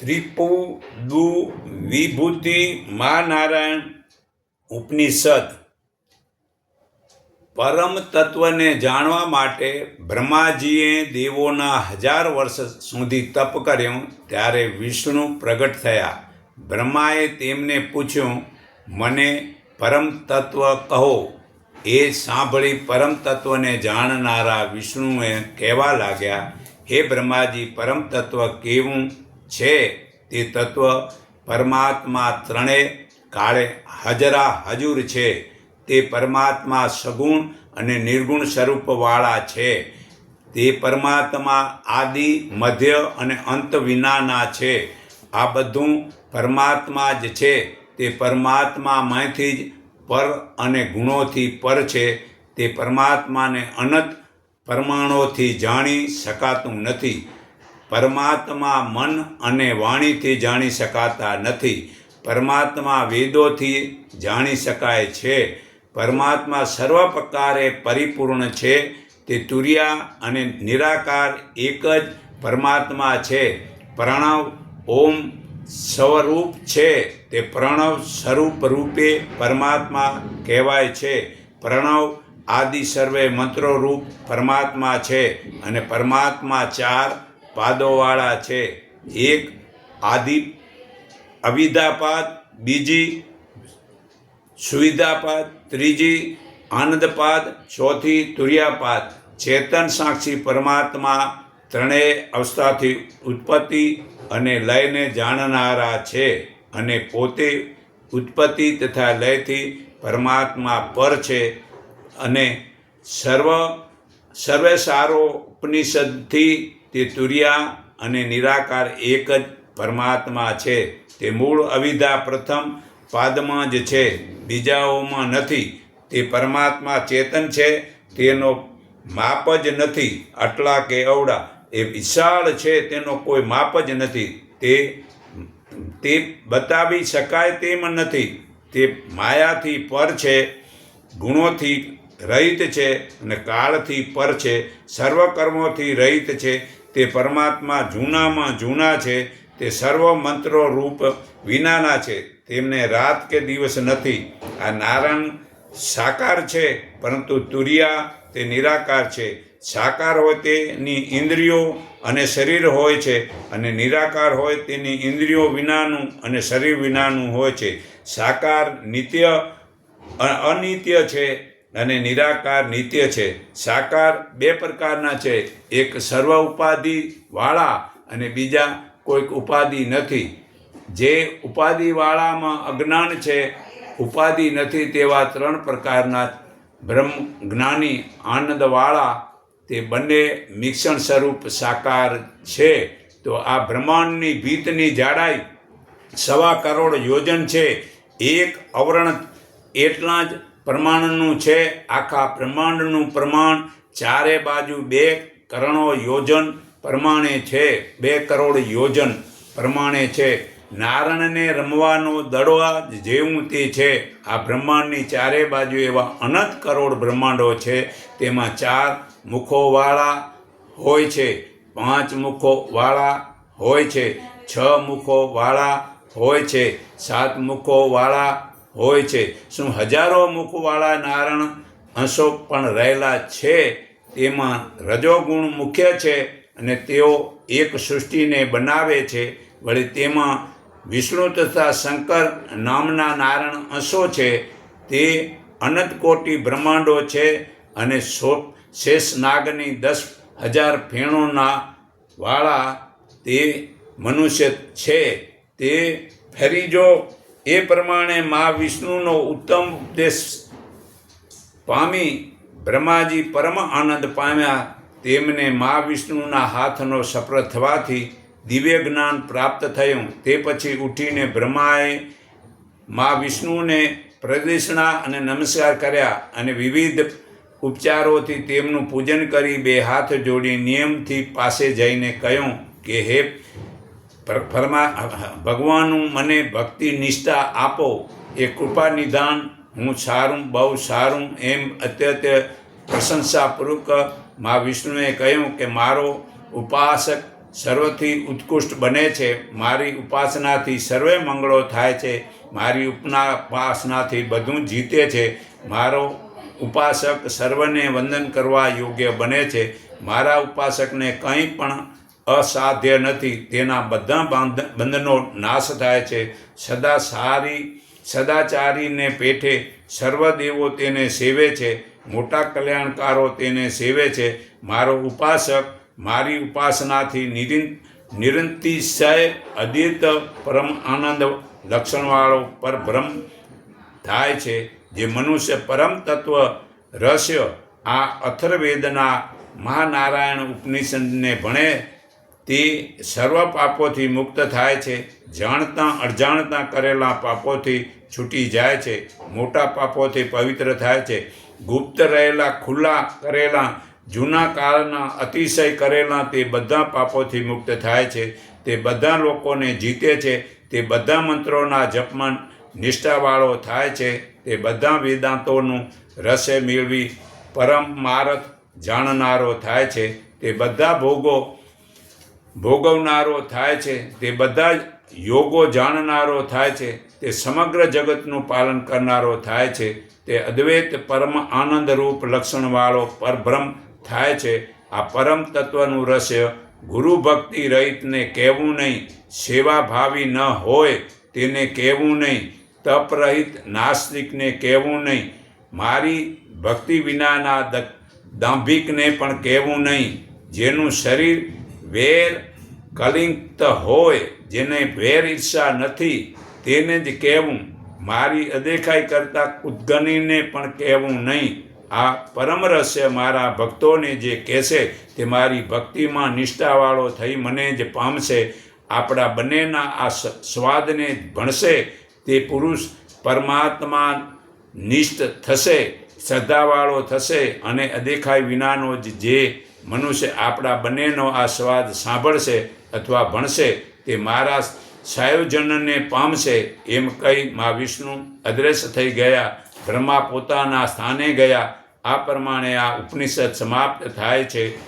ત્રિપુ દુ વિભૂતિ મા નારાયણ ઉપનિષદ. પરમ તત્વને જાણવા માટે બ્રહ્માજીએ દેવોના હજાર વર્ષ સુધી તપ કર્યું ત્યારે વિષ્ણુ પ્રગટ થયા. બ્રહ્માએ તેમને પૂછ્યું, મને પરમ તત્વ કહો. એ સાંભળી પરમ તત્વને જાણનારા વિષ્ણુએ કહેવા લાગ્યા, હે બ્રહ્માજી, પરમ તત્વ કેવું છે. તે તત્વ પરમાત્મા ત્રણે કાળે હજરા હજુર છે. તે પરમાત્મા સગુણ અને નિર્ગુણ સ્વરૂપવાળા છે. તે પરમાત્મા આદિ, મધ્ય અને અંત વિનાના છે. આ બધું પરમાત્મા જ છે. તે પરમાત્મામાંથી જ પર અને ગુણોથી પર છે. તે પરમાત્માને અનંત પરમાણુથી જાણી શકાતું નથી. પરમાત્મા મન અને વાણીથી જાણી શકાતા નથી. પરમાત્મા વેદોથી જાણી શકાય છે. પરમાત્મા સર્વ પ્રકારે પરિપૂર્ણ છે. તે તુર્યા અને નિરાકાર એક જ પરમાત્મા છે. પ્રણવ ઓમ સ્વરૂપ છે. તે પ્રણવ સ્વરૂપ રૂપે પરમાત્મા કહેવાય છે. પ્રણવ આદિ સર્વે મંત્રો રૂપ પરમાત્મા છે અને પરમાત્મા ચાર પાદોવાળા છે. એક આદિ અવિદાપાદ બીજી સુવિધાપાદ ત્રીજી આનંદપાદ, ચોથી તુર્યાપાદ. ચેતન સાક્ષી પરમાત્મા ત્રણેય અવસ્થાથી ઉત્પત્તિ અને લયને જાણનારા છે અને પોતે ઉત્પત્તિ તથા લયથી પરમાત્મા પર છે અને સર્વ સર્વે સારો ઉપનિષદથી તે તુર્યા અને નિરાકાર એક જ પરમાત્મા છે. તે મૂળ અવિધા પ્રથમ પાદમાં જ છે. બીજાઓમાં નથી. તે પરમાત્મા ચેતન છે. તેનો માપ જ નથી. આટલા કે અવડા એ વિશાળ છે. તેનો કોઈ માપ જ નથી. તે તે બતાવી શકાય તેમ નથી. તે માયાથી પર છે. ગુણોથી રહિત છે અને કાળથી પર છે. સર્વ કર્મોથી રહિત છે. તે પરમાત્મા જૂનામાં જૂના છે, તે સર્વ મંત્રો રૂપ વિનાના છે. તેમને રાત કે દિવસ નથી. આ નારાયણ સાકાર છે, પરંતુ તુરિયા તે નિરાકાર છે. સાકાર હોય તેની ઇન્દ્રિયો અને શરીર હોય છે, અને નિરાકાર હોય તેની ઇન્દ્રિયો વિનાનું અને શરીર વિનાનું હોય છે. સાકાર નિત્ય અનિત્ય છે અને નિરાકાર નિત્ય છે. સાકાર બે પ્રકારના છે. એક સર્વ ઉપાધિવાળા અને બીજા કોઈક ઉપાધિ નથી. જે ઉપાધિવાળામાં અજ્ઞાન છે, ઉપાધિ નથી તેવા ત્રણ પ્રકારના બ્રહ્મ, જ્ઞાની આનંદવાળા તે બંને મિક્ષણ સ્વરૂપ સાકાર છે. તો આ બ્રહ્માંડની ભીતની જાડાઈ સવા કરોડ યોજન છે. એક અવરણ એટલા જ પ્રમાણનું છે, આખા બ્રહ્માંડનું પ્રમાણ ચારે બાજુ બે કરણો યોજન પ્રમાણે છે, બે કરોડ યોજન પ્રમાણે છે. નારણને રમવાનો દડવા જેવું તે છે. આ બ્રહ્માંડની ચારે બાજુ એવા અનંત કરોડ બ્રહ્માંડો છે. તેમાં ચાર મુખોવાળા હોય છે, પાંચ મુખોવાળા હોય છે, છ મુખોવાળા હોય છે, સાત મુખોવાળા હોય છે. શું હજારો મુખવાળા નારણ અંશો પણ રહેલા છે? તેમાં રજોગુણ મુખ્ય છે અને તેઓ એક સૃષ્ટિને બનાવે છે. વળી તેમાં વિષ્ણુ તથા શંકર નામના નારાયણ અંશો છે. તે અનંત કોટી બ્રહ્માંડો છે અને સો શેષ નાગની દસ હજાર ફેણોના વાળા તે મનુષ્ય છે. તે ફરી જો એ પ્રમાણે મા વિષ્ણુનો ઉત્તમ ઉપદેશ પામી બ્રહ્માજી પરમ આનંદ પામ્યા. તેમને મા વિષ્ણુના હાથનો સફળ થવાથી દિવ્ય જ્ઞાન પ્રાપ્ત થયું. તે પછી ઉઠીને બ્રહ્માએ મા વિષ્ણુને પ્રદક્ષિણા અને નમસ્કાર કર્યા અને વિવિધ ઉપચારોથી તેમનું પૂજન કરી બે હાથ જોડી નિયમથી પાસે જઈને કહ્યું કે, હે પરમા ભગવાનનું મને ભક્તિ નિષ્ઠા આપો. એ કૃપા નિદાન હું સારું, બહુ સારું એમ અત્યંત પ્રશંસાપૂર્વક મા વિષ્ણુએ કહ્યું કે મારો ઉપાસક સર્વથી ઉત્કૃષ્ટ બને છે. મારી ઉપાસનાથી સર્વે મંગળો થાય છે. મારી ઉપના ઉપાસનાથી બધું જીતે છે. મારો ઉપાસક સર્વને વંદન કરવા યોગ્ય બને છે. મારા ઉપાસકને કંઈ પણ અસાધ્ય નથી. તેના બધા બાંધ- બંધનો નાશ થાય છે. સદા સારી, સદાચારીને પેઠે સર્વદેવો તેને સેવે છે. મોટા કલ્યાણકારો તેને સેવે છે. મારો ઉપાસક મારી ઉપાસનાથી નિરિ નિરંતિશય અદ્વૈત પરમ આનંદ લક્ષણવાળો પરબ્રહ્મ થાય છે. જે મનુષ્ય પરમ તત્વ રહસ્ય આ અથર્વેદના મહાનારાયણ ઉપનિષદને ભણે તે સર્વ પાપોથી મુક્ત થાય છે. જાણતા અણજાણતા કરેલા પાપોથી છૂટી જાય છે. મોટા પાપોથી પવિત્ર થાય છે. ગુપ્ત રહેલા, ખુલ્લા કરેલા, જૂના કાળના, અતિશય કરેલા તે બધા પાપોથી મુક્ત થાય છે. તે બધા લોકોને જીતે છે. તે બધા મંત્રોના જપમાં નિષ્ઠાવાળો થાય છે. તે બધા વેદાંતોનું રસે મેળવી પરમ મારથ જાણનારો થાય છે. તે બધા ભોગો ભોગવનારો થાય છે, તે બધા જ યોગો જાણનારો થાય છે, તે સમગ્ર જગતનું પાલન કરનારો થાય છે, તે અદ્વૈત પરમ આનંદરૂપ લક્ષણવાળો પરબ્રહ્મ થાય છે. આ પરમ તત્વનું રહસ્ય ગુરુ ભક્તિ રહિતને કહેવું નહીં, સેવાભાવી ન હોય તેને કહેવું નહીં, તપ રહિત નાસ્તિકને કહેવું નહીં, મારી ભક્તિ વિનાના દાંભિકને પણ કહેવું નહીં. જેનું શરીર વેર કલિંગત હોય, જેને વેર ઈર્ષા નથી, તેને જ કહેવું. મારી અદેખાઈ કરતાં ઉદ્ગનીને પણ કહેવું નહીં. આ પરમ રહસ્ય મારા ભક્તોને જે કહેશે, તે મારી ભક્તિમાં નિષ્ઠાવાળો થઈ મને જ પામશે. આપણા બંનેના આ સ્વાદને ભણશે. તે પુરુષ પરમાત્મા નિષ્ઠ થશે, શ્રદ્ધાવાળો થશે અને અદેખાઈ વિનાનો જ જે મનુષ્ય આપણા બંનેનો આ સ્વાદ સાંભળશે અથવા ભણશે તે મારા સાયોજનને પામશે એમ કહી મા વિષ્ણુ અદ્રશ્ય થઈ ગયા. બ્રહ્મા પોતાના સ્થાને ગયા. આ પ્રમાણે આ ઉપનિષદ સમાપ્ત થાય છે.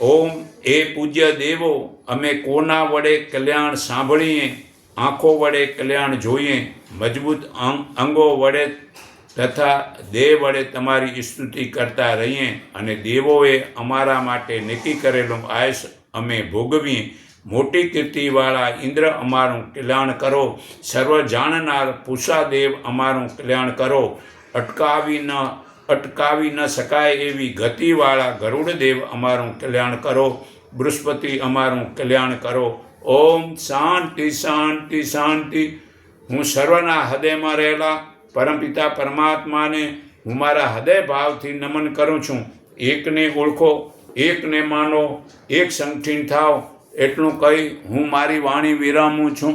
ઓમ એ પૂજ્ય દેવો, અમે કોના વડે કલ્યાણ સાંભળીએ? આંખો વડે કલ્યાણ જોઈએ. મજબૂત અંગ વડે તથા દેહ વડે તમારી સ્તુતિ કરતા રહીએ અને દેવોએ અમારા માટે નક્કી કરેલું આયસ અમે ભોગવીએ. મોટી કીર્તિવાળા ઇન્દ્ર અમારું કલ્યાણ કરો. સર્વ જાણનાર પુષાદેવ અમારું કલ્યાણ કરો. અટકાવી ન અટકાવી ન શકાય એવી ગતિવાળા ગરુડદેવ અમારું કલ્યાણ કરો. બૃહસ્પતિ અમારું કલ્યાણ કરો. ઓમ શાંતિ શાંતિ શાંતિ. હું સર્વના હૃદયમાં રહેલા પરમપિતા પરમાત્માને હું મારા હૃદય ભાવથી નમન કરું છું. એકને ઓળખો, એકને માનો, એક સંગઠીન થાવ, એટલું કહી હું મારી વાણી વિરામું છું.